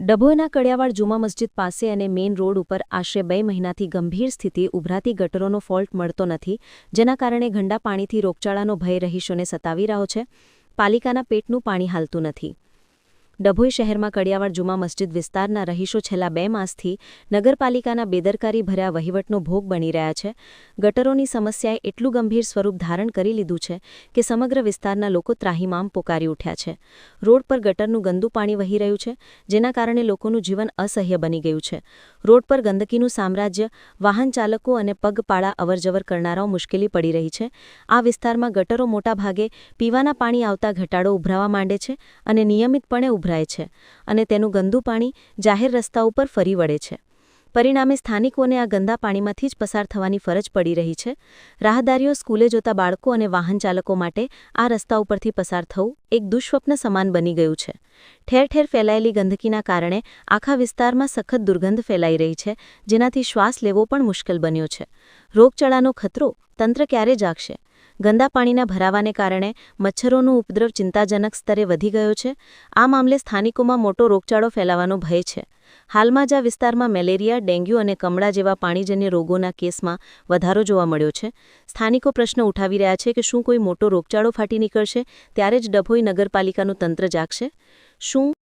ડભોઈના કડિયાવાડ જુમા મસ્જિદ પાસે અને main road ઉપર આશરે બે મહિનાથી ગંભીર સ્થિતિ ઉભરાતી ગટરોનો ફોલ્ટ મળતો નથી, જેના કારણે ગંડા પાણીથી રોગચાળાનો ભય રહીશોને સતાવી રહ્યો છે. પાલિકાના પેટનું પાણી હાલતું નથી. ડભોઈ શહેરમાં કડિયાવાડ જુમા મસ્જિદ વિસ્તારના રહીશો છેલ્લા બે માસથી નગરપાલિકાના બેદરકારી ભર્યા વહીવટનો ભોગ બની રહ્યા છે. ગટરોની સમસ્યાએ એટલું ગંભીર સ્વરૂપ ધારણ કરી લીધું છે કે સમગ્ર વિસ્તારના લોકો ત્રાહિમામ પોકારી ઉઠ્યા છે. રોડ પર ગટરનું ગંદુ પાણી વહી રહ્યું છે, જેના કારણે લોકોનું જીવન અસહ્ય બની ગયું છે. રોડ પર ગંદકીનું સામ્રાજ્ય, વાહન ચાલકો અને પગપાળા અવરજવર કરનારાઓ મુશ્કેલી પડી રહી છે. આ વિસ્તારમાં ગટરો મોટાભાગે પીવાના પાણી આવતા ઘટાડો ઉભરાવા માંડે છે અને નિયમિતપણે ઉભરાય છે અને તેનું ગંદુ પાણી જાહેર રસ્તા ઉપર ફરી વળે છે. પરિણામે સ્થાનિકોને આ ગંદા પાણીમાંથી જ પસાર થવાની ફરજ પડી રહી છે. રાહદારીઓ સ્કૂલે જોતા બાળકો અને વાહન ચાલકો માટે આ રસ્તા ઉપરથી પસાર થવું એક દુઃસ્વપ્ન સમાન બની ગયું છે. ઠેર ઠેર ફેલાયેલી ગંદકીના કારણે આખા વિસ્તારમાં સખત દુર્ગંધ ફેલાઈ રહી છે, જેનાથી શ્વાસ લેવો પણ મુશ્કેલ બન્યો છે. રોગચાળાનો ખતરો તંત્ર ક્યારે જાગશે? ગંદા પાણીના ભરાવાને કારણે મચ્છરોનું ઉપદ્રવ ચિંતાજનક સ્તરે વધી ગયો છે. આ મામલે સ્થાનિકોમાં મોટો રોગચાળો ફેલાવાનો ભય છે. હાલમાં જ આ વિસ્તારમાં મેલેરિયા, ડેન્ગ્યુ અને કમળા જેવા પાણીજન્ય રોગોના કેસમાં વધારો જોવા મળ્યો છે. સ્થાનિકો પ્રશ્ન ઉઠાવી રહ્યા છે કે શું કોઈ મોટો રોગચાળો ફાટી નીકળશે, ત્યારે જ ડભોઈ નગરપાલિકાનું તંત્ર જાગશે. શું